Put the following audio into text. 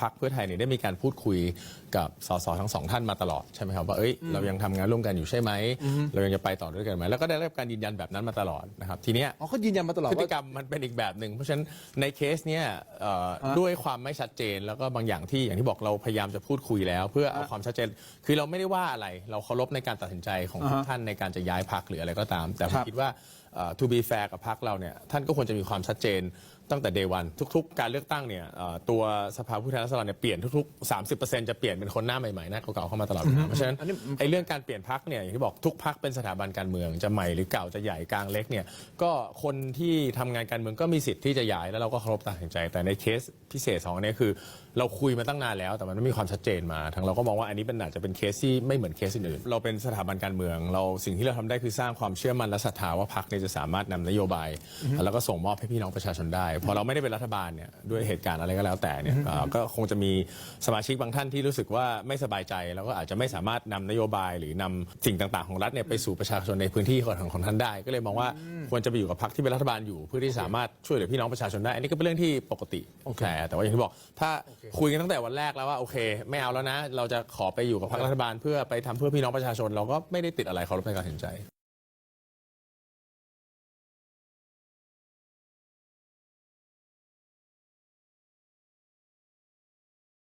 พักเพื่อไทยเนี่ยได้มีการพูดคุยกับสสทั้งสองท่านมาตลอดใช่ไหมครับว่าเอ้ยเรายังทำงานร่วมกันอยู่ใช่ไหมเรายังจะไปต่อด้วยกันไหมแล้วก็ได้รับการยืนยันแบบนั้นมาตลอดนะครับทีเนี้ยอ๋อเขายืนยันมาตลอดพฤติว่ากรรมมันเป็นอีกแบบหนึ่งเพราะฉะนั้นในเคสเนี้ยเอ่อด้วยความไม่ชัดเจนแล้วก็บางอย่างที่อย่างที่บอกเราพยายามจะพูดคุยแล้ว เพื่อเอาความชัดเจน คือเราไม่ได้ว่าอะไร เราเคารพในการตัดสินใจของทุกท่านในการจะย้ายพักหรืออะไรก็ตาม แต่ผมคิดว่า เอ่อ to be fair กับพักเราเนี่ยท่านก็ควรจะมีความชัดเจนตั้งแต่ day one ทุก ๆ การเลือกตั้งเนี่ยเอ่อตัวสภาผู้แทนราษฎรเนี่ยเปลี่ยนทุกๆ 30%จะเปลี่ยนเป็นคนหน้าใหม่ๆหน้าเก่าๆเข้ามาตลอดเวลาเพราะฉะนั้นไอ้เรื่องการเปลี่ยนพักเนี่ยอย่างที่บอกทุกพักเป็นสถาบันการเมืองจะใหม่หรือเก่าจะใหญ่กลางเล็กเนี่ยก็คนที่ทำงานการเมืองก็มีสิทธิ์ที่จะย้ายแล้วเราก็เคารพตัดสินใจ แต่ในเคสพิเศษสองอันนี้คือ เราคุยมาตั้งนานแล้ว แต่มันไม่มีความชัดเจนมาทางเราก็มองว่าอันนี้เป็นอาจจะเป็นเคสที่ไม่เหมือนเคสอื่นๆเราเป็นสถาบันการเมือง เราสิ่งที่เราทำได้คือสร้างความเชื่อมั่นและศรัทธาว่าพรรคเนี่ยจะสามารถนำนโยบาย แล้วก็ส่งมอบให้พี่น้องประชาชนได้ พอเราไม่ได้เป็นรัฐบาลเนี่ยด้วยเหตุการณ์อะไรก็แล้วแต่เนี่ยเอ่อก็คงจะมีสมาชิกบางท่านที่รู้สึกว่าไม่สบายใจ แล้วก็อาจจะไม่สามารถนำนโยบายหรือนำสิ่งต่างๆ ของรัฐเนี่ยไปสู่ประชาชนในพื้นที่ของของท่านได้ ก็เลยมองว่าควรจะไปอยู่กับพรรคที่เป็นรัฐบาลอยู่ เพื่อที่สามารถช่วยเหลือพี่น้องประชาชนได้ อันนี้ก็เป็นเรื่องที่ปกติแต่แต่ว่าอย่างที่บอก ถ้าคุยกันตั้งแต่วันแรกแล้วว่าโอเค ไม่เอาแล้วนะ เราจะขอไปอยู่กับพรรครัฐบาลเพื่อไปทำเพื่อพี่น้องประชาชน เราก็ไม่ได้ติดอะไรเขารพในการตัดสินใจ